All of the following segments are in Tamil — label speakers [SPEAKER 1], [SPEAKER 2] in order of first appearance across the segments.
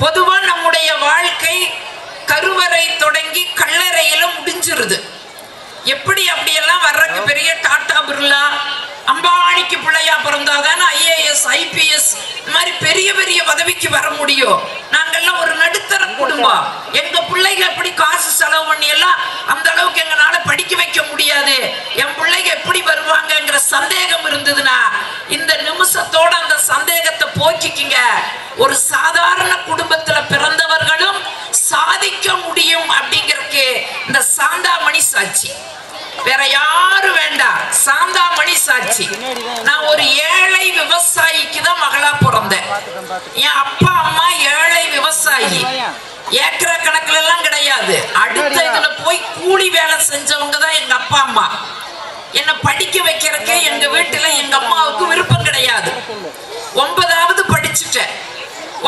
[SPEAKER 1] பொதுவா நம்முடைய வாழ்க்கை கருவறை தொடங்கி கல்லறையில முடிஞ்சிருது. எப்படி அப்படியெல்லாம் வர்றதுக்கு பெரிய டாடா பிர்லா அம்பானிக்கு பிள்ளையா பிறந்தாதான் ஐஏஎஸ் ஐபிஎஸ் இந்த மாதிரி பெரிய பெரிய பதவிக்கு வர முடியும். நாங்கெல்லாம் ஒரு நடுத்தர குடும்பம். எங்க பிள்ளைங்க எப்படி காசு செலவு பண்ணி எல்லாம் அந்த அளவுக்கு எங்களால படிக்க வைக்க முடியாது. என் பிள்ளைங்க எப்படி வருவாங்கங்கிற சந்தேகம் இருந்ததுன்னா இந்த நிமிஷத்தோட அந்த சந்தேகத்தை போக்கிக்கிங்க. ஒரு சாதாரண குடும்பத்துல பிறந்தவர்களும் சாதிக்க முடியும் அப்படிங்கறதுக்கு இந்த சாந்தாமணி சாட்சி. வேற யாரும் வேண்டாம் சாந்தாமணி சாட்சி நான் ஒரு ஏழை விவசாயிக்கு தான் மகளா பிறந்தேன். என் அப்பா அம்மா ஏழை விவசாயி. ஏக்கர கணக்குல எல்லாம் கிடையாது. அடுத்த இதுல போய் கூலி வேலை செஞ்சவங்க தான் எங்க அப்பா அம்மா. என்னை படிக்க வைக்கிறதுக்கு எங்க வீட்டுல எங்க அம்மாவுக்கு விருப்பம் கிடையாது. ஒன்பதாவது படிச்சுட்டேன்.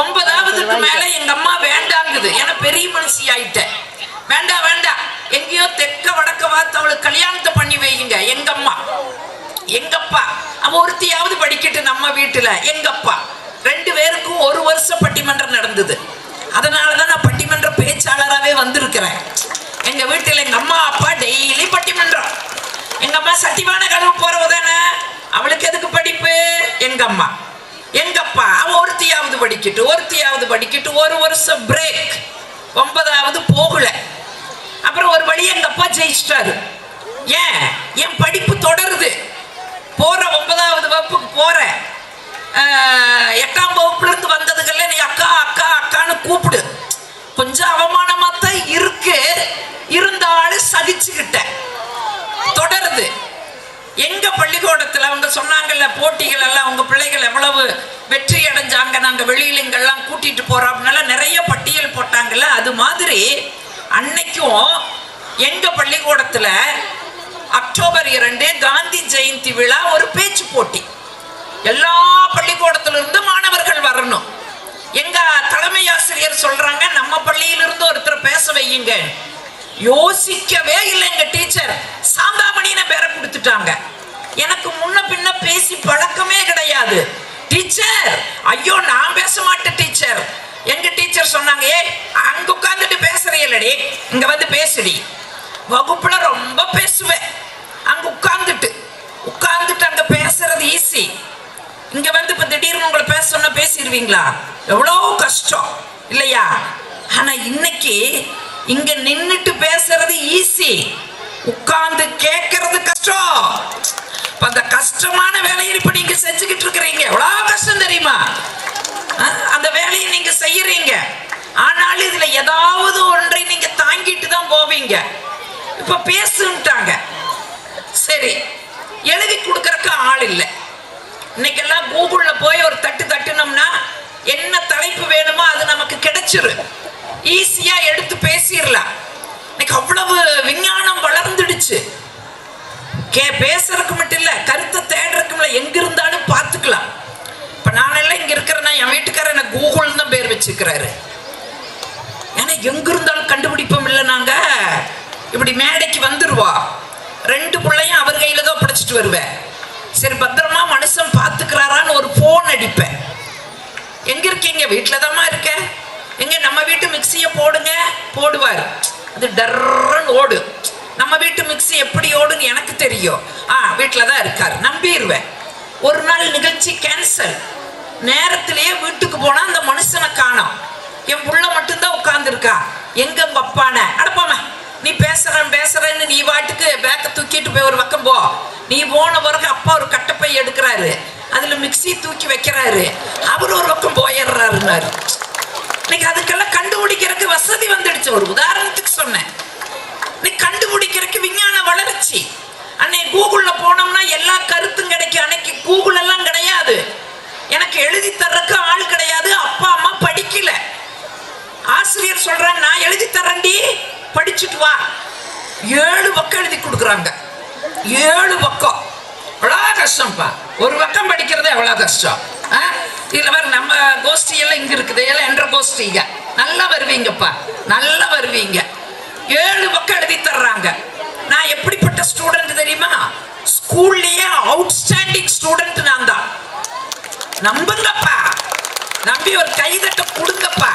[SPEAKER 1] ஒன்பதாவதுக்கு மேல எங்க அம்மா வேண்டாங்குது. ஏன்னா பெரிய மனுஷி ஆயிட்டேன். வேண்டாம் வேண்டாம் எங்கேயோ தெற்க வடக்க பார்த்து அவளுக்கு கல்யாணத்தை பண்ணி வையுங்க. எங்கம்மா? எங்கப்பா? அவன் ஒருத்தியாவது படிக்கட்டு நம்ம வீட்டில். எங்கப்பா? ரெண்டு பேருக்கும் ஒரு வருஷம் பட்டிமன்றம் நடந்தது. அதனாலதான் நான் பட்டிமன்ற பேச்சாளராகவே வந்திருக்கிறேன். எங்க வீட்டில் எங்க அம்மா அப்பா டெய்லி பட்டிமன்றம். எங்க அம்மா சத்தியமான கதவு போறவ தானே? அவளுக்கு எதுக்கு படிப்பு? எங்க அம்மா எங்கப்பா? அவன் ஒருத்தியாவது படிக்கட்டு ஒருத்தியாவது படிக்கட்டு ஒரு வருஷம் பிரேக் ஒன்பதாவது போகல. அப்புறம் ஒரு வழி எங்க அப்பா ஜெயிச்சிட்டாரு. ஏன்? என் படிப்பு தொடருது. போற ஒன்பதாவது வகுப்புக்கு போகிறேன் எட்டாம் வகுப்புலருந்து வந்ததுக்கல்ல நீ அக்கா அக்கா அக்கான்னு கூப்பிடு. கொஞ்சம் அவமானமா தான் இருக்கு. இருந்தாலும் சதிச்சுக்கிட்டேன் தொடருது. எங்க பள்ளிக்கூடத்துல அவங்க சொன்னாங்கல்ல போட்டிகள் எல்லாம் அவங்க பிள்ளைகள் எவ்வளவு வெற்றி அடைஞ்சாங்க நாங்க வெளியில இங்கெல்லாம் கூட்டிட்டு போறோம் அப்படின்னால நிறைய பட்டியல் போட்டாங்கல்ல அது மாதிரி அன்னைக்கும் எங்க பள்ளிக்கூடத்துல அக்டோபர் இரண்டு காந்தி ஜெயந்தி விழா ஒரு பேச்சு போட்டி. எல்லா பள்ளிக்கூடத்திலிருந்து மாணவர்கள் வரணும். எங்க தலைமை ஆசிரியர் சொல்றாங்க நம்ம பள்ளியிலிருந்து ஒருத்தர் பேச வையுங்க. யோசிக்கவே இல்லை எங்க டீச்சர். சாந்தாமணின பேரை கொடுத்துட்டாங்க. எனக்கு முன்ன பின்ன பேசி பழக்கமே கிடையாது. டீச்சர் ஐயோ நான் பேச மாட்டேன் டீச்சர். எங்க டீச்சர் சொன்னாங்க ஏ பேசுறடி இங்க வந்து பேசுடி. வகுப்புல ரொம்ப பேசுவேன் அங்க உட்கார்ந்துட்டு. உட்கார்ந்துட்டு அங்க பேசுறது ஈஸி இங்க வந்து இப்ப திடீர்னு உங்களை பேச சொன்னா பேசிடுவீங்களா? எவ்வளோ கஷ்டம். இல்லையா? ஆனா இன்னைக்கு இங்க நின்னுட்டு பேசுறது ஈஸி உட்கார்ந்து கேட்கறது கஷ்டம். அந்த கஷ்டமான வேலையை இப்ப நீங்க செஞ்சுக்கிட்டு இருக்கிறீங்க. எவ்வளவு கஷ்டம் தெரியுமா? அந்த வேலையை நீங்க செய்யறீங்க. ஆனாலும் இதுல ஏதாவது ஒன்றை நீங்க தாங்கிட்டு தான் போவீங்க. இப்ப பேசுன்ட்டாங்க. சரி எழுதி கொடுக்கறக்கு ஆள் இல்லை. இன்னைக்கெல்லாம் கூகுள்ல போய் ஒரு தட்டு தட்டுனோம்னா என்ன தலைப்பு வேணுமோ அது நமக்கு கிடைச்சிரு ஈஸியா எடுத்து பேசிடலாம். இன்னைக்கு அவ்வளவு விஞ்ஞானம் வளர்ந்துடுச்சு. கே பேசுறதுக்கு மட்டும் இல்ல கருத்தை தேடுறதுக்கு இல்லை எங்க இருந்தாலும் பார்த்துக்கலாம். இப்ப நானெல்லாம் இங்க இருக்கிறேன்னா என் வீட்டுக்காரர் எனக்கு கூகுள்னு தான் பேர் வச்சுக்கிறாரு. எங்கிருந்தாலும் கண்டுபிடிப்போம் இல்லை நாங்க. இப்படி மேடைக்கு வந்துருவா. ரெண்டு பிள்ளையும் அவர் கையில தான் பிடிச்சிட்டு வருவேன் சரி பத்திரமா மனுஷன் பார்த்துக்கிறாரான்னு ஒரு ஃபோன் அடிப்பேன். எங்க இருக்கீங்க? வீட்டில் தாம்மா இருக்க. எங்க நம்ம வீட்டு மிக்சியை போடுங்க. போடுவார். அது டர்ன்னு ஓடு. நம்ம வீட்டு மிக்ஸி எப்படி ஓடுன்னு எனக்கு தெரியும். ஆ வீட்டில் தான் இருக்கார். நம்பிடுவேன் ஒரு நாள் நிகழ்ச்சி கேன்சல் நேரத்திலேயே வீட்டுக்கு போனா அந்த மனுஷனை காணோம். என் புள்ள மட்டும்தான் உட்கார்ந்துருக்கா. எங்க உங்க அப்பான அடப்பாம நீ பேசுறேன் பேசுறேன்னு நீ வாட்டுக்கு பேக்கை தூக்கிட்டு போய் ஒரு பக்கம் போ. நீ போன பிறகு அப்பா ஒரு கட்டப்பை எடுக்கிறாரு. அதுல மிக்ஸி தூக்கி வைக்கிறாரு. அவர் ஒரு பக்கம் போயிடுறாருன்னாரு. இன்னைக்கு அதுக்கெல்லாம் கண்டுபிடிக்கிறதுக்கு வசதி வந்துடுச்சு. ஒரு உதாரணத்துக்கு சொன்னேன். நீ கண்டுபிடிக்கிறதுக்கு விஞ்ஞான வளர்ச்சி. அன்னைக்கு கூகுள்ல போனோம்னா எல்லா கருத்தும் கிடைக்கும். அன்னைக்கு கூகுள் எல்லாம் கிடையாது. எனக்கு எழுதி தர்றதுக்கு ஆள் கிடையாது. அப்பா அம்மா படிக்கல. ஆசிரியர் சொல்றாங்க நான் எழுதி தரேன்டி படிச்சுட்டு வா. ஏழு பக்கம் எழுதி கொடுக்குறாங்க. ஏழு பக்கம். அவ்வளோ கஷ்டம்ப்பா. ஒரு பக்கம் படிக்கிறதே எவ்வளோ கஷ்டம். ஆ? இதுல நம்ம கோஷ்டி எல்லாம் இங்கே இருக்குது. எல்லாம் என்ற கோஷ்டிங்க. நல்லா வருவீங்கப்பா. நல்லா வருவீங்க. ஏழு பக்கம் எழுதி தர்றாங்க. நான் எப்படிப்பட்ட ஸ்டூடெண்ட் தெரியுமா? ஸ்கூல்லையே அவுட்ஸ்டாண்டிங் ஸ்டூடெண்ட் நான் தான். நம்புங்கப்பா. நம்பி ஒரு கைதட்ட கொடுங்கப்பா.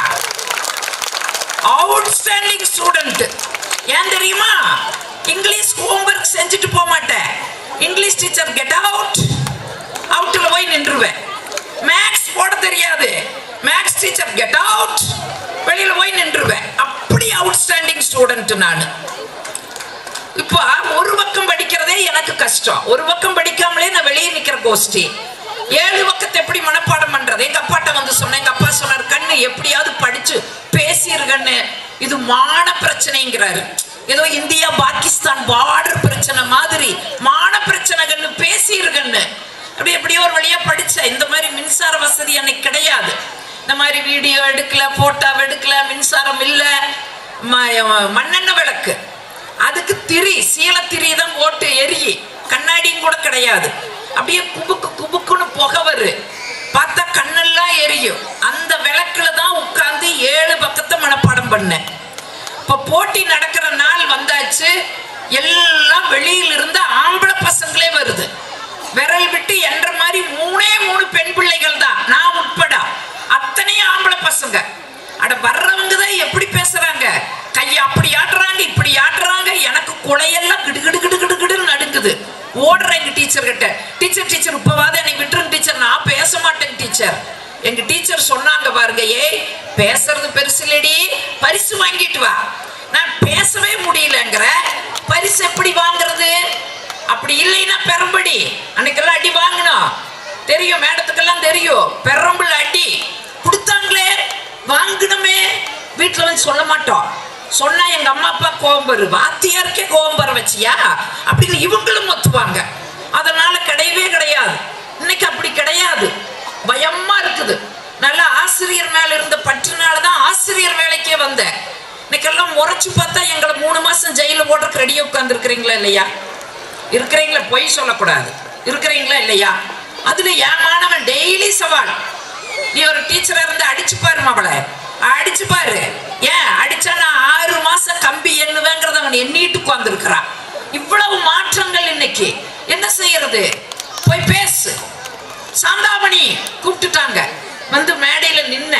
[SPEAKER 1] ஏன் தெரியுமா? இங்கிலீஷ் ஹோம்ஒர்க் செஞ்சுட்டு போக மாட்டேன். இங்கிலீஷ் டீச்சர் கெட் அவுட் அவுட்டில் போய் நின்றுவேன். மேக்ஸ் போட தெரியாது. மேக்ஸ் டீச்சர் கெட் அவுட் வெளியில் போய் நின்றுவேன். அப்படி அவுட்ஸ்டாண்டிங் ஸ்டூடெண்ட் நான். இப்போ ஒரு பக்கம் படிக்கிறதே எனக்கு கஷ்டம். ஒரு பக்கம் படிக்காமலே நான் வெளியே நிற்கிற கோஷ்டி. ஏழு பக்கத்தை எப்படி மனப்பாடம் பண்றது? எங்க அப்பாட்ட வந்து சொன்னேன். எங்க அப்பா சொன்னார் கண்ணு எப்படியாவது படிச்சு பேசியிருக்கன்னு இது மான பிரச்சனைங்கிறாரு. ஏதோ இந்தியா பாகிஸ்தான் பார்டர் பிரச்சனை மாதிரி. மான பிரச்சனை கண்ணு பேசியிருக்கன்னு அப்படி எப்படியோ ஒரு வழியா படிச்ச இந்த மாதிரி மின்சார வசதி அன்னைக்கு கிடையாது. இந்த மாதிரி வீடியோ எடுக்கல போட்டோ எடுக்கல மின்சாரம் இல்ல. ம- மண்ணெண்ணெய் விளக்கு. அதுக்கு திரி சீல திரி தான் போட்டு எரியும் கண்ணாடியும் கூட கிடையாது. அப்படியே குபுக்கு குபுக்குன்னு புகை வரு. பார்த்தா கண்ணெல்லாம் எரியும். அந்த விளக்குல தான் உட்கார்ந்து ஏழு பக்கத்தை மனப்பாடம் பண்ணேன். இப்போ போட்டி நடக்கிற நாள் வந்தாச்சு. எல்லாம் வெளியிலிருந்து ஆம்பளை பசங்களே வருது. விரல் விட்டு என்ற மாதிரி மூணே மூணு பெண் பிள்ளைகள் தான். நான் உட்பட அத்தனையும் ஆம்பளை பசங்க. அட வர்றவங்க தான் எப்படி பேசுறாங்க? கையை அப்படி ஆட்டுறாங்க இப்படி ஆட்டுறாங்க. எனக்கு குலையெல்லாம் கிடு கிடு கிடு கிடு கிடுன்னு நடுங்குது. ஓடுறேன் எங்க டீச்சர் கிட்ட. டீச்சர் டீச்சர் இப்பவாது என்னை விட்டுருங்க டீச்சர். நான் பேச மாட்டேன் டீச்சர். எங்க டீச்சர் சொன்னாங்க பாருங்க ஏய் பேசுறது பெருசு இல்லடி. பரிசு வாங்கிட்டு வா. நான் பேசவே முடியலங்கிற. பரிசு எப்படி வாங்குறது? அப்படி இல்லைன்னா பெரம்படி. அன்னைக்கெல்லாம் அடி வாங்கணும் தெரியும் மேடத்துக்கெல்லாம் தெரியும். பெரம்புல அடி. கொடுத்தாங்களே. வாங்கணுமே வீட்டுல வந்து சொல்ல மாட்டோம். சொன்னா எங்க அம்மா அப்பா கோம்பரு வரு. வாத்தியாருக்கே கோவம் வச்சியா? அப்படின்னு இவங்களும் ஒத்துவாங்க. அதனால கிடையவே கிடையாது. இன்னைக்கு அப்படி கிடையாது. பயமா இருக்குது. நல்ல ஆசிரியர் மேல இருந்த பற்றுனால தான் ஆசிரியர் வேலைக்கே வந்தேன் இன்னைக்கெல்லாம் முறைச்சு பார்த்தா எங்களை மூணு மாசம் ஜெயில போடுறதுக்கு ரெடியா உட்கார்ந்து இருக்கிறீங்களா இல்லையா? இருக்கிறீங்களா? பொய் சொல்லக்கூடாது. இருக்கிறீங்களா இல்லையா? அதுல என் மாணவன் டெய்லி சவால். நீ ஒரு டீச்சரா இருந்து அடிச்சு பாரு மவளை அடிச்சு பாரு. ஏன்? அடிச்சா நான் ஆறு மாசம் கம்பி எண்ணுவேங்கிறத அவன் எண்ணிட்டு உட்கார்ந்துருக்கிறான். இவ்வளவு மாற்றங்கள் இன்னைக்கு. என்ன செய்யறது? போய் பேசு. சாந்தாமணி கூப்பிட்டுட்டாங்க. வந்து மேடையில நின்ன.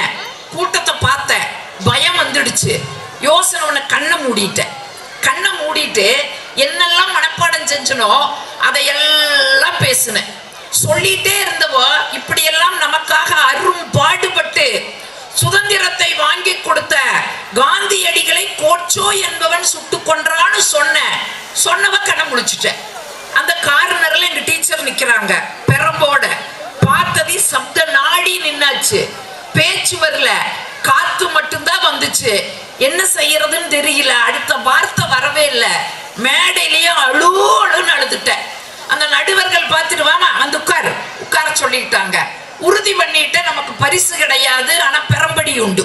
[SPEAKER 1] கூட்டத்தை பார்த்தேன் பயம் வந்துடுச்சு. யோசனை உன்னை கண்ணை மூடிட்டேன். கண்ணை மூடிட்டு என்னெல்லாம் மனப்பாடம் செஞ்சனோ அதையெல்லாம் பேசினேன். சொல்லிட்டே இருந்தவோ இப்படியெல்லாம் நமக்காக அரும் பாடுபட்டு சுதந்திரத்தை வாங்கி கொடுத்த காந்தியடிகளை கோச்சோ என்பவன் சுட்டு கொன்றான்னு சொன்ன சொன்னவ கண்ணை முடிச்சுட்டேன் அந்த கார்னர்ல எங்க டீச்சர் நிக்கிறாங்க பெரம்போட. பார்த்ததி சப்த நாடி நின்னாச்சு. பேச்சு வரல காத்து மட்டும்தான் வந்துச்சு. என்ன செய்யறதுன்னு தெரியல அடுத்த வார்த்தை வரவே இல்லை. மேடையிலயும் அழு அழுன்னு அழுதுட்டேன் அந்த நடுவர்கள் பார்த்துட்டு வாமா வந்து உட்காரு. உட்கார சொல்லிட்டாங்க. உறுதி பண்ணிட்டு நமக்கு பரிசு கிடையாது ஆனா பெரம்படி உண்டு.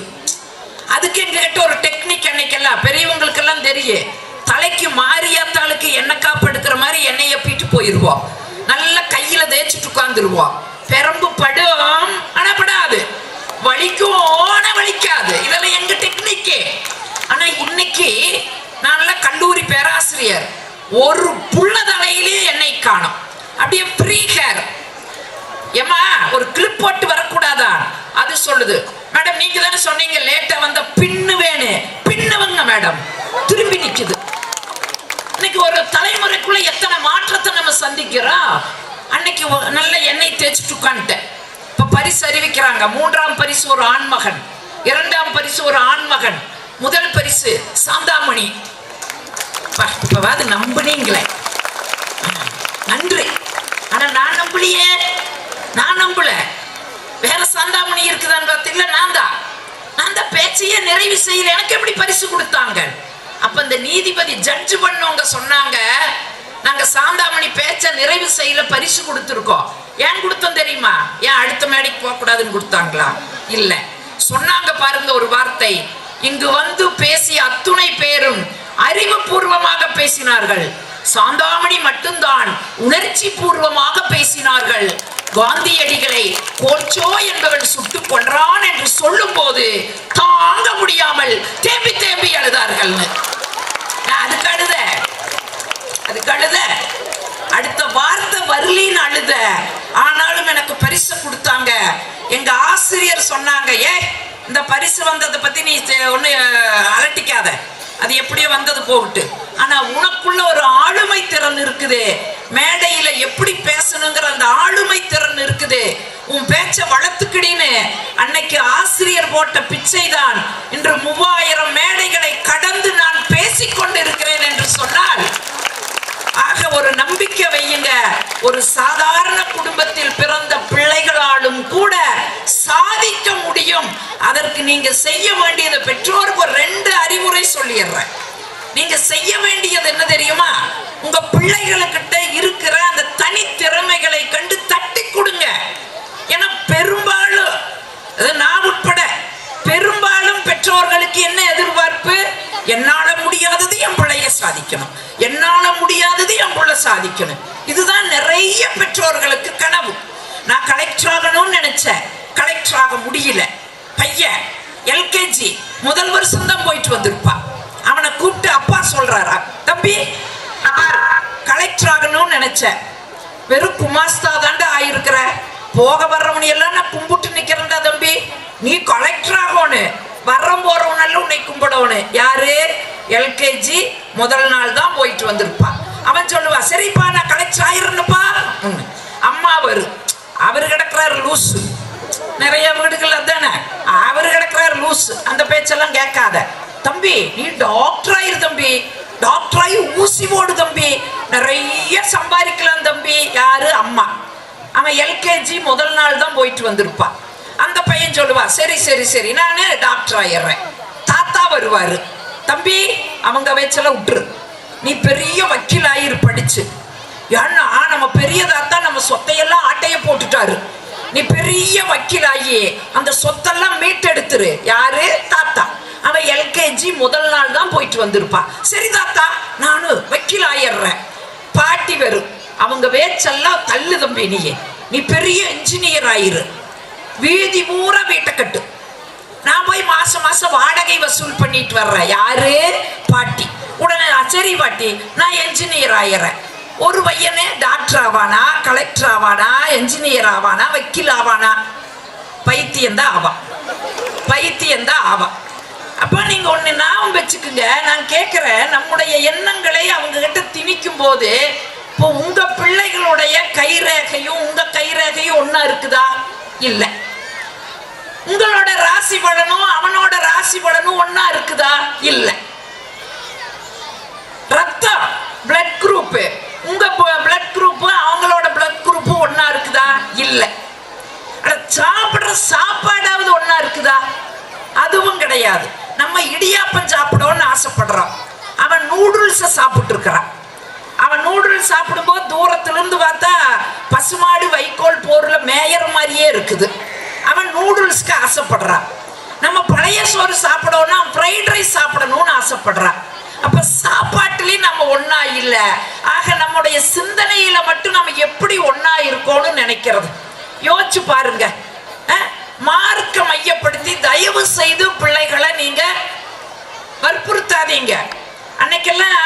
[SPEAKER 1] அதுக்கு எங்ககிட்ட ஒரு டெக்னிக் அன்னைக்கெல்லாம் பெரியவங்களுக்கெல்லாம் தெரியும். தலைக்கு மாறியாத்தாளுக்கு எண்ணெய் காப்படுக்கிற மாதிரி எண்ணெய் எப்பிட்டு போயிருவோம் நல்லா கையில தேய்ச்சிட்டு உட்காந்துருவோம் பெரம்பு படும் ஆனா படாது. வலிக்கும் ஆனா வலிக்காது. இதெல்லாம் எங்க டெக்னிக்கே ஆனா இன்னைக்கு நான் கல்லூரி பேராசிரியர். ஒரு புள்ள தலையிலேயே எண்ணெய் காணும். அப்படியே ஃப்ரீ ஹேர் ஏமா ஒரு கிளிப் போட்டு வரக்கூடாதா? அது சொல்லுது. மேடம் நீங்க தானே சொன்னீங்க லேட்டா வந்த பின்னு வேணு பின்னுவங்க மேடம். திரும்பி நிக்குது. இன்னைக்கு ஒரு தலைமுறைக்குள்ள எத்தனை மாற்றத்தை நம்ம சந்திக்கிறோம்? அன்னைக்கு நல்ல எண்ணெய் தேய்ச்சிட்டு உட்காந்துட்டேன் இப்ப பரிசு அறிவிக்கிறாங்க. மூன்றாம் பரிசு ஒரு ஆண்மகன். இரண்டாம் பரிசு ஒரு ஆண்மகன். முதல் பரிசு சாந்தாமணி. அப்பா, இப்பவாது நம்புனீங்களே. நன்றி. ஆனா நான் நம்பலையே. நான் நம்பல. வேற சந்தாமணி இருக்குதான்னு பார்த்தீங்களா நான் தான். நான் அந்த பேச்சையே நிறைவு செய்யல. எனக்கு எப்படி பரிசு கொடுத்தாங்க? அப்ப இந்த நீதிபதி ஜட்ஜ் பண்ணவங்க சொன்னாங்க நாங்க சாந்தாமணி பேச்ச நிறைவு செய்யல பரிசு கொடுத்துருக்கோம். ஏன் கொடுத்தோம் தெரியுமா? ஏன் அடுத்த மேடைக்கு போக கூடாதுன்னு கொடுத்தாங்களா? இல்ல. சொன்னாங்க பாருங்க ஒரு வார்த்தை. இங்கு வந்து பேசிய அத்துணை பேரும் அறிவுபூர்வமாக பேசினார்கள். சாந்தாமணி மட்டும்தான் உணர்ச்சி பூர்வமாக பேசினார்கள். காந்தியடிகளை கோச்சோ என்பவன் சுட்டு கொன்றான் என்று சொல்லும் போது தாங்க முடியாமல் தேம்பி தேம்பி அழுதார்கள்னு நான் அதுக்கு அழுத. அதுக்கு அழுத. அடுத்த வார்த்தை வரலின்னு அழுத. ஆனாலும் எனக்கு பரிசு கொடுத்தாங்க. எங்க ஆசிரியர் சொன்னாங்க ஏ இந்த பரிசு வந்ததை பத்தி நீ தெ- ஒண்ணு அலட்டிக்காத. அது எப்படியோ வந்தது போகட்டு ஆனா உனக்குள்ள ஒரு ஆளுமை திறன் இருக்குது. மேடையில எப்படி பேசணுங்கிற அந்த ஆளுமை திறன் இருக்குது. உன் பேச்ச வளர்த்துக்கிடின்னு அன்னைக்கு ஆசிரியர் போட்ட பிச்சை தான் இன்று மூவாயிரம் மேடைகளை கடந்து நான் பேசிக்கொண்டு இருக்கிறேன் என்று சொன்னால் ஆக ஒரு நம்பிக்கை வையுங்க. ஒரு சாதாரண குடும்பத்தில் பிறந்த பிள்ளைகளாலும் கூட சாதிக்க முடியும். அதற்கு நீங்க செய்ய வேண்டியது பெற்றோருக்கு ஒரு ரெண்டு அறிவுரை சொல்லிடுறேன். நீங்க செய்ய வேண்டியது என்ன தெரியுமா? உங்க பிள்ளைகளுக்கிட்ட இருக்கிற அந்த தனி திறமைகளை கண்டு தட்டி கொடுங்க. ஏன்னா பெரும்பாலும் அது நான் உட்பட பெரும்பாலும் பெற்றோர்களுக்கு என்ன எதிர்பார்ப்பு? என்னால முடியாதது என் பிள்ளைய சாதிக்கணும். என்னால முடியாதது என் பிள்ளை சாதிக்கணும். இதுதான் நிறைய பெற்றோர்களுக்கு கனவு. நான் கலெக்டர் ஆகணும்னு நினைச்சேன். கலெக்டர் ஆக முடியல. பையன் எல்கேஜி முதல் வருஷம் தான் போயிட்டு வந்திருப்பான். அவனை கூப்பிட்டு அப்பா சொல்றாரா தம்பி கலெக்டர் ஆகணும்னு நினைச்சேன். வெறும் குமாஸ்தா தாண்டா ஆயிருக்கிற. போக வர்றவனை எல்லாம் நான் கும்பிட்டு நிக்கிறேன்டா தம்பி. நீ கலெக்டர் ஆகணும் வர்றோம் போறவனெல்லாம் உன்னை கும்பிடணும் யாரு? எல்கேஜி. முதல் நாள் தான் போயிட்டு வந்திருப்பான் அவன் சொல்லுவா சரிப்பா நான் கலெக்டர் ஆயிருந்தப்பா அம்மா வரும் அவர் கிடக்குறாரு லூசு. நிறைய வீடுகள் தானே அவர் கிடக்குறாரு லூசு. அந்த பேச்செல்லாம் கேட்காத. தம்பி நீ டாக்டர் ஆயிரு தம்பி. டாக்டர் ஆகி ஊசி போடு தம்பி. நிறைய சம்பாதிக்கலாம் தம்பி. யாரு? அம்மா. அவன் எல்கேஜி முதல் நாள் தான் போயிட்டு வந்திருப்பான் அந்த பையன் சொல்லுவா சரி சரி சரி நான் டாக்டர் ஆயிடுறேன் தாத்தா வருவாரு. தம்பி அவங்க வச்சல விட்டுரு. நீ பெரிய வக்கீல் ஆயிரு படிச்சு. ஏன்னா நம்ம பெரிய தாத்தா நம்ம சொத்தையெல்லாம் ஆட்டைய போட்டுட்டாரு. நீ பெரிய வக்கீல் ஆகி அந்த சொத்தெல்லாம் மீட்டெடுத்துரு. யாரு? தாத்தா. அவ எல்கேஜி முதல் நாள் தான் போயிட்டு வந்திருப்பா. சரி தாத்தா நானு வக்கீல் ஆயிடுறேன். பாட்டி வரும் அவங்க வேச்செல்லாம் தள்ளு தம்பி நீயே. நீ பெரிய இன்ஜினியர் ஆயிரு. வீதி பூரா வீட்டை கட்டு. நான் போய் மாசம் மாசம் வாடகை வசூல் பண்ணிட்டு வர்றேன். யாரு? பாட்டி. உடனே சரி பாட்டி நான் என்ஜினியர் ஆயிடுறேன் ஒரு பையனே டாக்டர் ஆவானா கலெக்டர் ஆவானா என்ஜினியர் ஆவானா வக்கீல் ஆவானா? பைத்தியம் தான் ஆவான் பைத்தியம் தான் ஆவான் அப்ப நீங்க ஒண்ணு ஞாபகம் வச்சுக்கோங்க. நான் கேட்கிறேன் நம்முடைய எண்ணங்களை அவங்க கிட்ட திணிக்கும் போது இப்போ உங்க பிள்ளைகளுடைய கைரேகையும் உங்க கைரேகையும் ஒன்னா இருக்குதா? இல்ல. உங்களோட ராசி பலனும் அவனோட ராசி பலனும் ஒன்னா இருக்குதா? இல்ல. ரத்தம் பிளட் குரூப் உங்க பிளட் குரூப் அவங்களோட பிளட் குரூப் ஒன்னா இருக்குதா? இல்ல. சாப்பிடுற சாப்பாடாவது ஒன்னா இருக்குதா? அதுவும் கிடையாது. நம்ம இடியாப்பம் சாப்பிடணும்னு ஆசைப்படுறோம். அவன் நூடுல்ஸை சாப்பிட்டு இருக்கிறான் அவன் நூடுல்ஸ் சாப்பிடும்போது தூரத்துலேருந்து பார்த்தா பசுமாடு வைக்கோல் போரில் மேயற மாதிரியே இருக்குது. அவன் நூடுல்ஸ்க்கு ஆசைப்படுறான். நம்ம பழைய சோறு சாப்பிடணும்னா ஃப்ரைட் ரைஸ் சாப்பிடணும்னு ஆசைப்படுறான். அப்ப சாப்பாட்டுலயும் நம்ம ஒன்றா இல்லை. ஆக நம்முடைய சிந்தனையில மட்டும் நம்ம எப்படி ஒன்றா இருக்கோம்னு நினைக்கிறது. யோசிச்சு பாருங்க. ஆ மார்க்க மையப்படுத்தி தயவு செய்து பிள்ளைகளை நீங்க வற்புறுத்தாதீங்க. அன்னைக்கெல்லாம்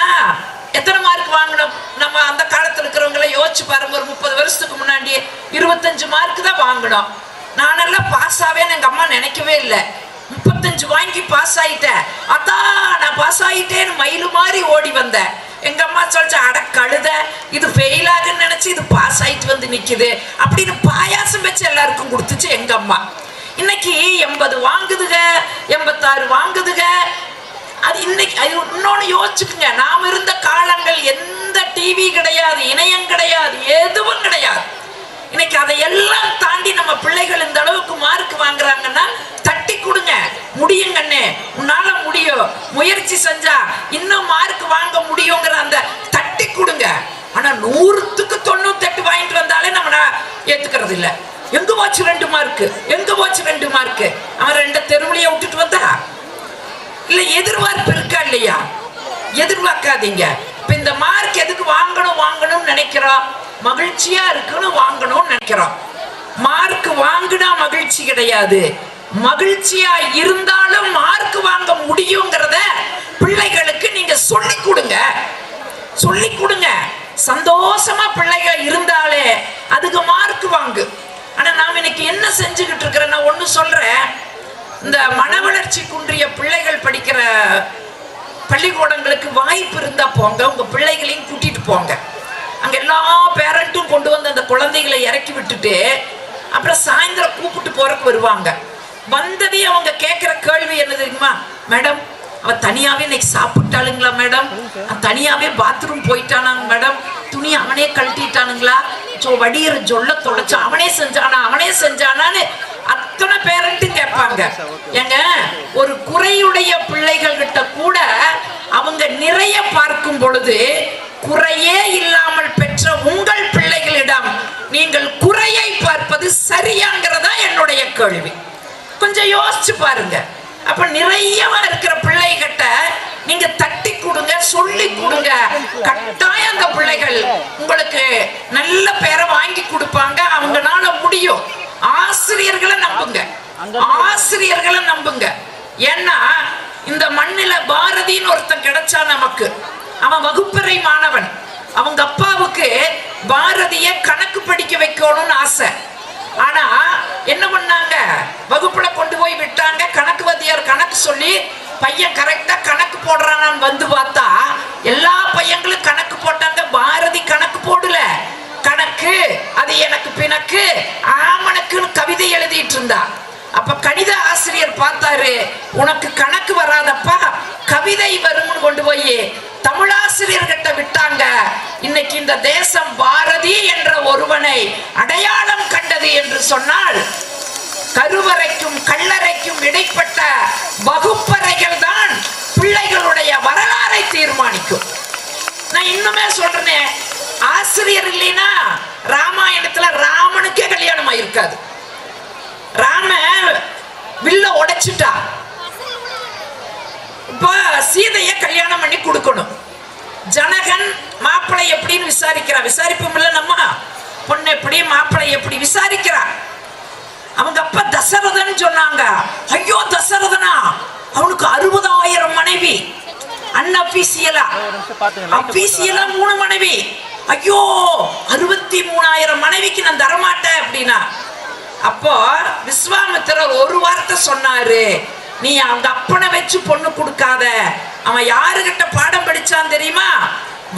[SPEAKER 1] எத்தனை மார்க் வாங்கணும் நம்ம அந்த காலத்தில் இருக்கிறவங்கள யோசிச்சு பாருங்க ஒரு முப்பது வருஷத்துக்கு முன்னாடி இருபத்தஞ்சு மார்க் தான் வாங்கணும் நானெல்லாம் பாஸ் ஆவேன்னு எங்க அம்மா நினைக்கவே இல்லை. முப்பத்தஞ்சு வாங்கி பாஸ் ஆயிட்டேன். அதான் நான் பாஸ் ஆயிட்டேன்னு மயிலு மாதிரி ஓடி வந்தேன். எங்க அம்மா சொல்லிச்சு அட கழுத இது ஃபெயில் ஆகுன்னு நினைச்சு இது பாஸ் ஆயிட்டு வந்து நிக்குது. அப்படின்னு பாயாசம் வச்சு எல்லாருக்கும் கொடுத்துச்சு எங்க அம்மா. இன்னைக்கு எண்பது வாங்குதுக எண்பத்தாறு வாங்குதுக. அது இன்னைக்கு அது இன்னொன்னு யோசிச்சுக்குங்க. நாம் இருந்த காலங்கள் எந்த டிவி கிடையாது இணையம் கிடையாது எதுவும் கிடையாது. இன்னைக்கு அதையெல்லாம் தாண்டி நம்ம பிள்ளைகள் இந்த அளவுக்கு மார்க் வாங்குறாங்கன்னா தட்டி கொடுங்க முடியுங்கண்ணே. உன்னால முடியும் முயற்சி செஞ்சா இன்னும் மார்க் வாங்க முடியுங்கிற அந்த தட்டி கொடுங்க. ஆனா நூறுத்துக்கு தொண்ணூத்தெட்டு வாங்கிட்டு வந்தாலே நம்ம ஏத்துக்கிறது இல்ல. எங்க போச்சு ரெண்டு மார்க் எங்க போச்சு ரெண்டு மார்க் அவன் ரெண்டு தெருவுலயே விட்டுட்டு வந்தா? இல்ல எதிர்பார்ப்பு இருக்கா இல்லையா? எதிர்பார்க்காதீங்க. இப்ப இந்த மார்க் எதுக்கு வாங்கணும் வாங்கணும்னு நினைக்கிறோம்? மகிழ்ச்சியா இருக்குன்னு வாங்கணும்னு நினைக்கிறோம். மார்க் வாங்கினா மகிழ்ச்சி கிடையாது. மகிழ்ச்சியா இருந்தாலும் மார்க் வாங்க முடியுங்கிறத பிள்ளைகளுக்கு நீங்க சொல்லி கொடுங்க சொல்லி கொடுங்க சந்தோஷமா பிள்ளைகள் இருந்தாலே அதுக்கு மார்க் வாங்கு. ஆனா நாம் இன்னைக்கு என்ன செஞ்சுக்கிட்டு இருக்கிறேன் நான் ஒண்ணு சொல்றேன். இந்த மன வளர்ச்சி குன்றிய பிள்ளைகள் படிக்கிற பள்ளிக்கூடங்களுக்கு வாய்ப்பு இருந்தா போங்க. உங்க பிள்ளைகளையும் கூட்டிட்டு போங்க. அங்க எல்லா பேரண்ட்டும் கொண்டு வந்து அந்த குழந்தைகளை இறக்கி விட்டுட்டு அப்புறம் சாயந்தரம் கூப்பிட்டு போறக்கு வருவாங்க. வந்ததே அவங்க கேட்கிற கேள்வி என்ன தெரியுமா? மேடம் அவ தனியாவே இன்னைக்கு சாப்பிட்டாளுங்களா மேடம்? அவன் தனியாவே பாத்ரூம் போயிட்டானாங்க மேடம்? துணி அவனே கழட்டிட்டானுங்களா? சோ வடிகிற சொல்ல தொடச்சு அவனே செஞ்சானா அவனே செஞ்சானான்னு அத்தனை பேரண்ட்டும் கேட்பாங்க. ஏங்க ஒரு குறையுடைய பிள்ளைகள் கிட்ட கூட அவங்க நிறைய பார்க்கும் பொழுது குறையே இல்லாமல் பெற்ற உங்கள் பிள்ளைகளிடம் நீங்கள் குறையை பார்ப்பது சரியாங்கிறதா என்னுடைய கேள்வி. கொஞ்சம் யோசிச்சு பாருங்க. அப்ப நிறையவா இருக்கிற பிள்ளைகிட்ட நீங்க தட்டி கொடுங்க சொல்லி கொடுங்க. கட்டாயம் அந்த பிள்ளைகள் உங்களுக்கு நல்ல பேரை வாங்கி கொடுப்பாங்க. அவங்கனால முடியும். ஆசிரியர்களை நம்புங்க. ஆசிரியர்களை நம்புங்க. ஏன்னா இந்த மண்ணில பாரதின்னு ஒருத்தன் கிடைச்சா நமக்கு. அவன் வகுப்பறை மாணவன். அவங்க அப்பாவுக்கு பாரதிய கணக்கு படிக்க வைக்கணும்னு ஆசை. ஆனா என்ன பண்ணாங்க? வகுப்புல கொண்டு போய் விட்டாங்க. கணக்கு வாத்தியார் கணக்கு சொல்லி பையன் கரெக்டா கணக்கு போடுறானான்னு வந்து பார்த்தா எல்லா பையங்களும் கணக்கு போட்டாங்க. பாரதி கணக்கு போடல. கணக்கு அது எனக்கு பிணக்கு ஆமனுக்குன்னு கவிதை எழுதிட்டு இருந்தா. அப்ப கணித ஆசிரியர் பார்த்தாரு உனக்கு கணக்கு வராதப்பா கவிதை வரும்னு கொண்டு போய் தமிழாசிரியர்கிட்ட விட்டாங்க. இன்னைக்கு இந்த தேசம் பாரதி என்ற ஒருவனை அடையாளம் கண்டது என்று சொன்னால் கருவறைக்கும் கல்லறைக்கும் இடைப்பட்ட வகுப்பறைகள் தான் பிள்ளைகளுடைய வரலாறை தீர்மானிக்கும். நான் இன்னுமே சொல்றேனே ஆசிரியர் இல்லைன்னா ராமாயணத்துல ராமனுக்கே கல்யாணம் ஆயிருக்காது ராம வில்ல உடைச்சிட்டா அப்ப சீதைய கல்யாணம் பண்ணி கொடுக்கணும். ஜனகன் மாப்பிள்ளை எப்படின்னு விசாரிக்கிறா. விசாரிப்போம் இல்லை நம்ம. பொண்ணு எப்படி மாப்பிள்ளை எப்படி விசாரிக்கிறா. அவங்க அப்பா தசரதன் சொன்னாங்க. ஐயோ தசரதனா? அவனுக்கு அறுபதாயிரம் மனைவி. அன்அபிசியலா அபிசியலா மூணு மனைவி. ஐயோ அறுபத்தி மூணாயிரம் மனைவிக்கு நான் தரமாட்டேன் அப்படின்னா. அப்போ விஸ்வாமித்திரர் ஒரு வார்த்தை சொன்னாரு. நீ அவங்க அப்பனை வச்சு பொண்ணு கொடுக்காத. அவன் யாருகிட்ட பாடம் படிச்சான் தெரியுமா?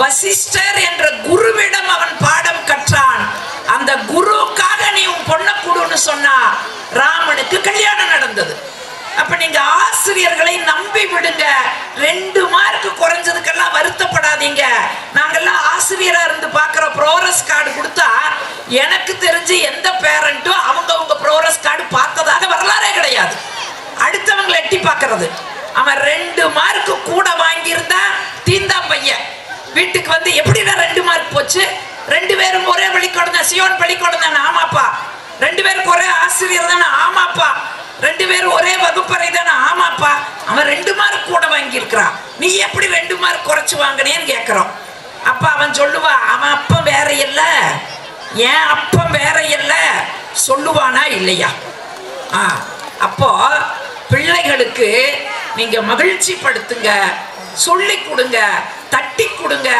[SPEAKER 1] வசிஷ்டர் என்ற குருவிடம் அவன் பாடம் கற்றான். அந்த குருவுக்காக நீ உன் பொண்ணை கொடுன்னு சொன்னா ராமனுக்கு கல்யாணம் நடந்தது. அப்ப நீங்க ஆசிரியர்களை நம்பி விடுங்க. ரெண்டு மார்க் குறைஞ்சதுக்கெல்லாம் வருத்தப்படாதீங்க. நாங்கெல்லாம் ஆசிரியரா இருந்து பார்க்குற ப்ரோரஸ் கார்டு கொடுத்தா எனக்கு தெரிஞ்சு எந்த பேரண்ட்டும் அவங்க அவங்க ப்ரோரஸ் கார்டு பார்த்ததாக வரலாறே கிடையாது. அடுத்தவங்களை எட்டி பார்க்கறது. அவன் ரெண்டு மார்க் கூட வாங்கியிருந்தா தீந்தா பையன். வீட்டுக்கு வந்து எப்படிடா ரெண்டு மார்க் போச்சு? ரெண்டு பேரும் ஒரே பள்ளிக்கூடம் தான். சியோன் பள்ளிக்கூடம் தானே? ஆமாப்பா. ரெண்டு பேருக்கு ஒரே ஆசிரியர் தானே? ஆமாப்பா. ரெண்டு பேரும் ஒரே வகுப்பறை தானே? ஆமாப்பா. அவன் ரெண்டு மார்க் கூட வாங்கியிருக்கிறான். நீ எப்படி ரெண்டு மார்க் குறைச்சு வாங்கினேன்னு கேட்குறோம் அப்பா அவன் சொல்லுவா அவன் அப்பா வேற இல்லை. ஏன் அப்பா வேற இல்லை. சொல்லுவானா இல்லையா? ஆ. அப்போ பிள்ளைகளுக்கு நீங்க மகிழ்ச்சி படுத்துங்க சொல்லி கொடுங்க தட்டி கொடுங்க.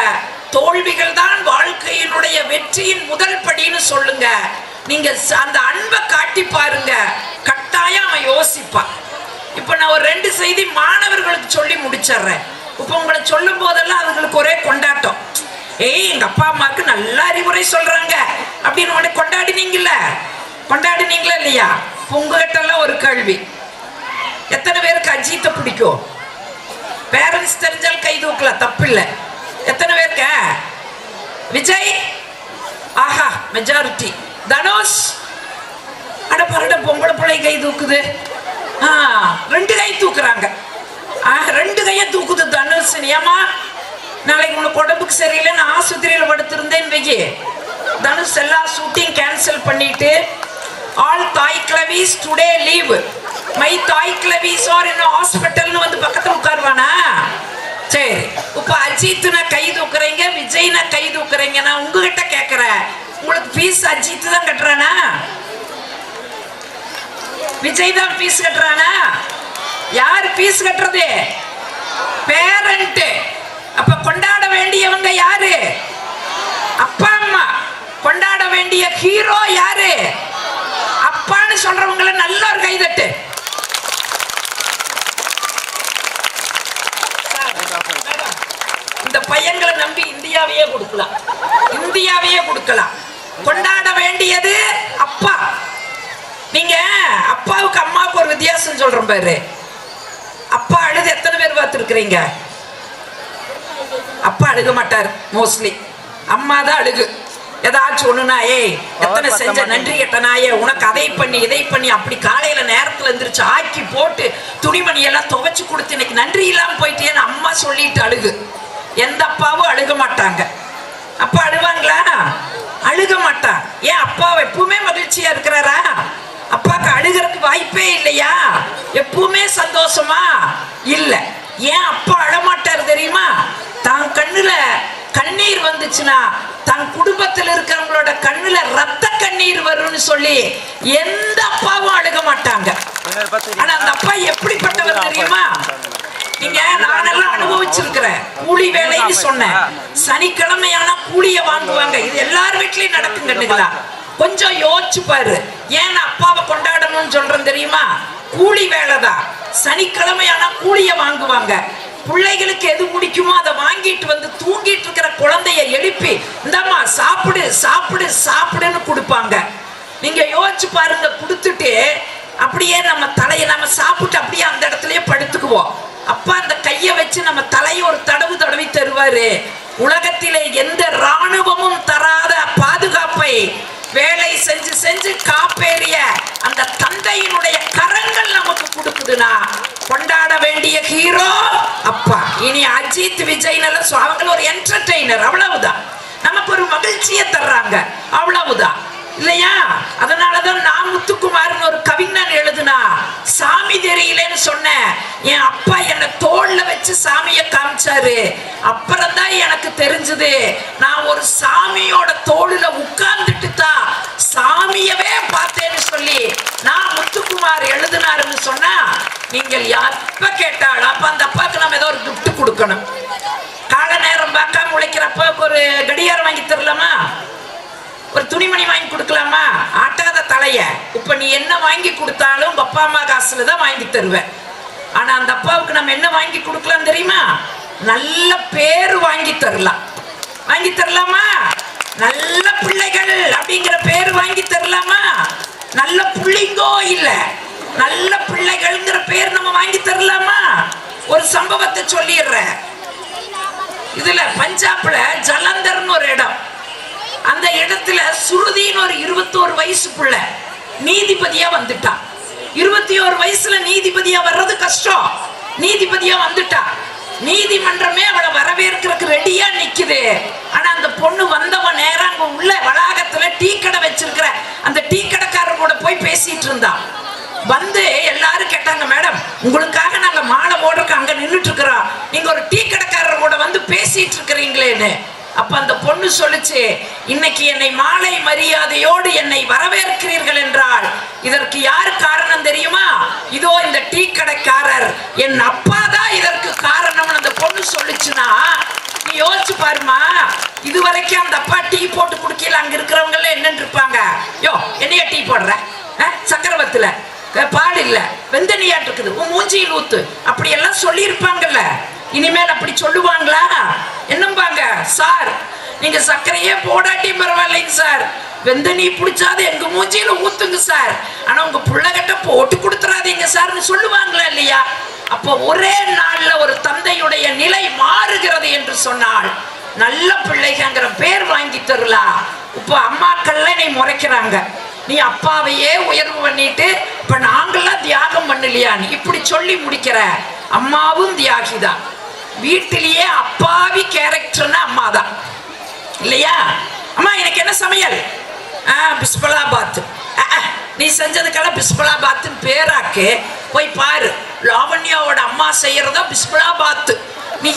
[SPEAKER 1] தோல்விகள் தான் வாழ்க்கையினுடைய வெற்றியின் முதல் படின்னு சொல்லுங்க. நீங்க அந்த அன்பை காட்டி பாருங்க. கட்டாயம் அவன் யோசிப்பான் இப்ப நான் ஒரு ரெண்டு செய்தி மாணவர்களுக்கு சொல்லி முடிச்சிடுறேன். இப்ப உங்களை சொல்லும் போதெல்லாம் அதுங்களுக்கு ஒரே கொண்டாட்டம். ஏய் எங்க அப்பா அம்மாவுக்கு நல்ல அறிவுரை சொல்றாங்க. அப்படின்னு உடனே கொண்டாடினீங்கல்ல? கொண்டாடினீங்களா இல்லையா? உங்ககிட்ட எல்லாம் ஒரு கேள்வி. எத்தனை பேருக்கு அஜித்தை பிடிக்கும்? பேரண்ட்ஸ் தெரிஞ்சால் கை தூக்கலாம் தப்பில்லை. எத்தனை பேருக்கு? விஜய்? ஆஹா மெஜாரிட்டி தனுஷ்? அட பரட பொம்பளை பிள்ளை கை தூக்குது. ஆ ரெண்டு கை தூக்குறாங்க. ஆ ரெண்டு கையை தூக்குது தனுஷ். ஏமா நாளைக்கு உனக்கு உடம்புக்கு சரியில்லை நான் ஆஸ்பத்திரியில் படுத்திருந்தேன் வெயி. தனுஷ் எல்லா ஷூட்டிங் கேன்சல் பண்ணிட்டு ஆல் தாய் கிளவிஸ் டுடே லீவ் மை தாய் கிளவிஸ் ஆர் இன் ஹாஸ்பிட்டல்னு வந்து பக்கத்தில் உட்காருவானா சரி இப்ப அஜித்னா கை தூக்குறீங்க விஜய்னா கை தூக்குறீங்க நான் உங்ககிட்ட கேக்குறேன் உங்களுக்கு ஃபீஸ் அஜித் தான் கட்டுறானா விஜய் தான் ஃபீஸ் கட்டுறானா யார் ஃபீஸ் கட்டுறது பேரண்ட் அப்ப கொண்டாட வேண்டியவங்க யாரு அப்பா அம்மா கொண்டாட வேண்டிய ஹீரோ யாரு சொல்றவங்கள நல்லா ஒரு கைதட்டு. பையன்களை நம்பி இந்தியாவையே கொடுக்கலாம். இந்தியாவையே கொடுக்கலாம். கொண்டாட வேண்டியது அப்பா. நீங்க அப்பாவுக்கு அம்மாவுக்கு ஒரு வித்தியாசம் சொல்றேன் பாரு. அப்பா அழுது எத்தனை பேர் பார்த்துருக்குறீங்க? அப்பா அழுக மாட்டார் மோஸ்ட்லி அம்மா தான் அழுகு. ஏதாச்சும் ஒண்ணுனா ஏய் எத்தனை செஞ்ச நன்றி கெட்ட நாயே உனக்கு அதை பண்ணி இதை பண்ணி அப்படி காலையில நேரத்துல எந்திரிச்சு ஆக்கி போட்டு துணிமணி எல்லாம் துவைச்சு கொடுத்து இன்னைக்கு நன்றி இல்லாம போயிட்டேன்னு அம்மா சொல்லிட்டு அழுகு. எந்த அப்பாவும் அழுக மாட்டாங்க. அப்பா அழுவாங்களா? அழுக மாட்டான். ஏன் அப்பா எப்பவுமே மகிழ்ச்சியா இருக்கிறாரா? அப்பாக்கு அழுகிறதுக்கு வாய்ப்பே இல்லையா? எப்பவுமே சந்தோஷமா? இல்ல. ஏன் அப்பா அழமாட்டார் தெரியுமா? தான் கண்ணுல கண்ணீர் வந்துச்சுன்னா தன் குடும்பத்தில் இருக்கிறவங்களோட கண்ணுல ரத்த கண்ணீர் வரும்னு சொல்லி எந்த அப்பாவும் அழுக மாட்டாங்க. ஆனா அந்த அப்பா எப்படிப்பட்டவர் தெரியுமா? நீங்க நானெல்லாம் அனுபவிச்சிருக்கிறேன். கூலி வேலைன்னு சொன்னேன். சனிக்கிழமையானா கூலிய வாங்குவாங்க. இது எல்லார் வீட்லயும் நடக்கும் கண்ணுங்களா கொஞ்சம் யோசிச்சு பாரு ஏன் அப்பாவை கொண்டாடணும்னு சொல்றேன் தெரியுமா? கூலி வேலைதான். சனிக்கிழமையானா கூலிய வாங்குவாங்க. பிள்ளைகளுக்கு எது பிடிக்குமோ அதை வாங்கிட்டு வந்து தூங்கிட்டு இருக்கிற குழந்தைய எழுப்பி இந்தாம்மா சாப்பிடு சாப்பிடு சாப்பிடுன்னு கொடுப்பாங்க. நீங்க யோசிச்சு பாருங்க கொடுத்துட்டு அப்படியே நம்ம தலையை நம்ம சாப்பிட்டு அப்படியே அந்த இடத்துலயே படுத்துக்குவோம். அப்பா அந்த கையை வச்சு நம்ம தலையை ஒரு தடவு தடவி தருவாரு. உலகத்திலே எந்த ராணுவமும் தராத பாதுகாப்பை வேலை செஞ்சு செஞ்சு காப்பேறிய அந்த தந்தையினுடைய கரங்கள் நமக்கு கொடுக்குதுன்னா கொண்டாட வேண்டிய ஹீரோ அப்பா இனி அஜித் விஜய் அவங்கள ஒரு என்டர்டெய்னர் அவ்வளவுதான் நமக்கு ஒரு மகிழ்ச்சியை தர்றாங்க அவ்வளவுதான் இல்லையா அதனாலதான் நான் முத்துக்குமார்னு ஒரு கவிஞன் எழுதுனா சாமி தெரியலன்னு சொன்னேன் என் அப்பா என்னை தோல்ல வச்சு சாமியை காமிச்சாரு அப்புறம் தான் எனக்கு தெரிஞ்சது நான் ஒரு சாமியோட தோளுல உட்கார்ந்துட்டு தான் சாமியவே பார்த்தேன்னு சொல்லி நான் முத்துக்குமார் எழுதினாருன்னு சொன்னா நீங்கள் எப்ப கேட்டாலும் அப்ப அந்த அப்பாவுக்கு நம்ம ஏதோ ஒரு gift கொடுக்கணும் கால நேரம் பார்க்காம உழைக்கிறப்ப ஒரு கடிகாரம் வாங்கி தரலாமா ஒரு துணிமணி வாங்கி கொடுக்கலாமா ஆட்டாத இப்ப நீ என்ன வாங்கி கொடுத்தாலும் உங்க அப்பா அம்மா காசுல தான் வாங்கி தருவேன். ஆனா அந்த அப்பாவுக்கு நம்ம என்ன வாங்கி கொடுக்கலாம் தெரியுமா? நல்ல பேரு வாங்கி தரலாம். வாங்கி தரலாமா? நல்ல பிள்ளைகள் அப்படிங்கிற பேர் வாங்கி தரலாமா? நல்ல புள்ளிங்கோ இல்ல. நல்ல பிள்ளைகள்ங்கிற பேர் நம்ம வாங்கி தரலாமா? ஒரு சம்பவத்தை சொல்லிடுறேன். இதுல பஞ்சாப்ல ஜலந்தர்னு ஒரு இடம். அந்த இடத்துல சுருதின்னு ஒரு இருபத்தோரு வயசு புள்ள நீதிபதியா வந்துட்டான் இருபத்தி ஒரு வயசுல நீதிபதியா வர்றது கஷ்டம். நீதிபதியா வந்துட்டா. நீதிமன்றமே அவளை வரவேற்கிறதுக்கு ரெடியா நிக்குது. ஆனா அந்த பொண்ணு வந்தவன் நேரம் அங்க உள்ள வளாகத்துல டீ கடை வச்சிருக்கிற அந்த டீ கடைக்காரர் கூட போய் பேசிட்டு இருந்தான் வந்து எல்லாரும் கேட்டாங்க மேடம் உங்களுக்காக நாங்க மாலை போடுறக்கு அங்க நின்றுட்டு இருக்கிறோம். நீங்க ஒரு டீ கடைக்காரர் கூட வந்து பேசிட்டு இருக்கிறீங்களேன்னு. அப்ப அந்த பொண்ணு சொல்லுச்சு இன்னைக்கு என்னை மாலை மரியாதையோடு என்னை வரவேற்கிறீர்கள் என்றால் இதற்கு யார் காரணம் தெரியுமா? இதோ இந்த டீ கடைக்காரர் என் அப்பா தான் இதற்கு காரணம்னு அந்த பொண்ணு சொல்லுச்சுன்னா நீ யோசிச்சு பாருமா இது வரைக்கும் அந்த அப்பா டீ போட்டு குடிக்கல அங்க இருக்கிறவங்க என்னன்னு இருப்பாங்க. யோ என்னைய டீ போடுற? அஹ், சக்கரவத்துல பால் இல்ல வெந்தனியாட்டு இருக்குது உன் மூஞ்சியில் ஊத்து. அப்படி எல்லாம் சொல்லியிருப்பாங்கல்ல. இனிமேல் அப்படி சொல்லுவாங்களா? என்னம்பாங்க? சார் நீங்க சர்க்கரையே போடாட்டி பரவாயில்லைங்க சார். வெந்த நீ பிடிச்சாது எங்க மூஞ்சியில ஊத்துங்க சார். ஆனா உங்க பிள்ளைகிட்ட போட்டு கொடுத்துறாதீங்க சார்னு சொல்லுவாங்களா இல்லையா? அப்போ ஒரே நாள்ல ஒரு தந்தையுடைய நிலை மாறுகிறது என்று சொன்னால் நல்ல பிள்ளைங்கிற பேர் வாங்கி தரலாம் இப்போ அம்மாக்கள்ல நீ முறைக்கிறாங்க. நீ அப்பாவையே உயர்வு பண்ணிட்டு இப்ப நாங்கெல்லாம் தியாகம் பண்ணலையா? நீ இப்படி சொல்லி முடிக்கிற. அம்மாவும் தியாகிதான். வீட்டிலேயே அப்பாவி கேரக்டர்னா அம்மா தான் இல்லையா? அம்மா எனக்கு என்ன சமையல்? ஆ பிஸ்பலா பாத்து நீ செஞ்சதுக்கெல்லாம் பிஸ்பலா பாத்துன்னு பேராக்கு. போய் பாரு லாவண்யாவோட அம்மா செய்யறதோ பிஸ்பலாபாத் நீ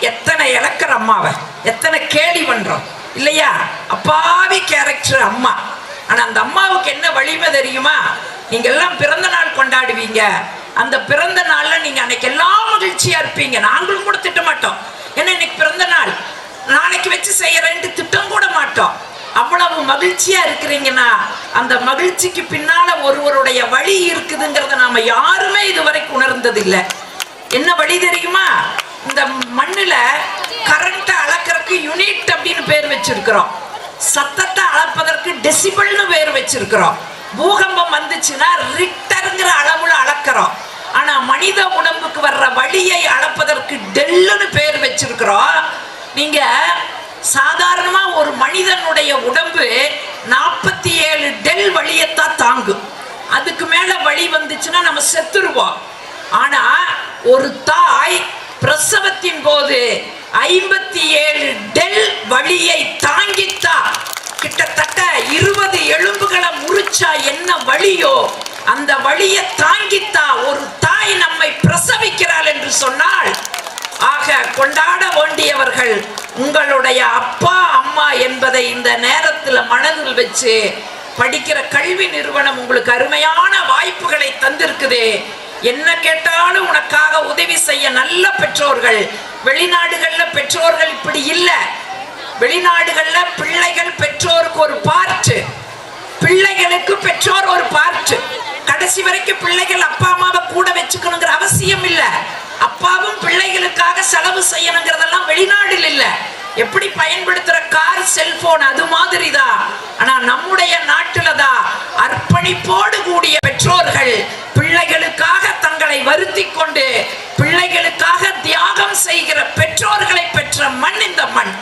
[SPEAKER 1] எத்தனை இழக்கிற அம்மாவை? எத்தனை கேலி பண்றோம்? இல்லையா? அப்பாவி கேரக்டர் அம்மா. ஆனா அந்த அம்மாவுக்கு என்ன வலிமை தெரியுமா? நீங்க எல்லாம் பிறந்த நாள் கொண்டாடுவீங்க. அந்த பிறந்த நாள்ல நீங்க அன்னைக்கு எல்லாம் மகிழ்ச்சியா இருப்பீங்க. நாங்களும் கூட திட்ட மாட்டோம். ஏன்னா இன்னைக்கு பிறந்த நாள். நாளைக்கு வச்சு செய்யறேன்ட்டு திட்டம் கூட மாட்டோம். அவ்வளவு மகிழ்ச்சியா இருக்கிறீங்கன்னா அந்த மகிழ்ச்சிக்கு பின்னால ஒருவருடைய வழி இருக்குதுங்கிறத நாம யாருமே இதுவரைக்கும் உணர்ந்தது இல்லை என்ன வழி தெரியுமா? இந்த மண்ணுல கரண்ட்டை அளக்கிறதுக்கு யூனிட் அப்படின்னு பேர் வச்சிருக்கிறோம். சத்தத்தை அளப்பதற்கு டெசிபிள்னு பேர் வச்சிருக்கிறோம். பூகம்பம் வந்துச்சுன்னா ரிக்டருங்கிற அளவுல அளக்கிறோம். ஆனா மனித உடம்புக்கு வர்ற வழியை அளப்பதற்கு டெல்லுன்னு பேர் வச்சிருக்கிறோம். நீங்க சாதாரணமா ஒரு மனிதனுடைய உடம்பு நாற்பத்தி ஏழு டெல் வழியத்தான் தாங்கும். அதுக்கு மேல வலி வந்துச்சுன்னா நம்ம செத்துருவோம். ஆனா ஒரு தாய் பிரசவத்தின் போது ஐம்பத்தி ஏழு டெல் வலியை தாங்கித்தா. கிட்டத்தட்ட இருபது எலும்புகளை முறிச்சா என்ன வலியோ? அந்த வழியை தாங்கித்தா ஒரு தாய் நம்மை பிரசவிக்கிறாள் என்று சொன்னால் ஆக கொண்டாட வேண்டியவர்கள் உங்களுடைய அப்பா அம்மா என்பதை இந்த நேரத்தில் மனதில் வச்சு படிக்கிற கல்வி நிறுவனம் உங்களுக்கு அருமையான வாய்ப்புகளை தந்திருக்குது. என்ன கேட்டாலும் உனக்காக உதவி செய்ய நல்ல பெற்றோர்கள். வெளிநாடுகளில் பெற்றோர்கள் இப்படி இல்லை. வெளிநாடுகளில் பிள்ளைகள் பெற்றோருக்கு ஒரு பார்ட்டு பிள்ளைகளுக்கு பெற்றோர் ஒரு பார்ட்டு கடைசி வரைக்கும் பிள்ளைகள் அப்பா அம்மாவை கூட வச்சுக்கணுங்கிற அவசியம் இல்ல. அப்பாவும் பிள்ளைகளுக்காக செலவு செய்யணுங்கிறதெல்லாம் வெளிநாடில் இல்ல. எப்படி பயன்படுத்துற கார் செல்போன் அது மாதிரி தான் ஆனா நம்முடைய நாட்டுல தான் அர்ப்பணிப்போடு கூடிய பெற்றோர்கள் பிள்ளைகளுக்காக தங்களை வருத்தி கொண்டு பிள்ளைகளுக்காக தியாகம் செய்கிற பெற்றோர்களை பெற்ற மண் இந்த மண்.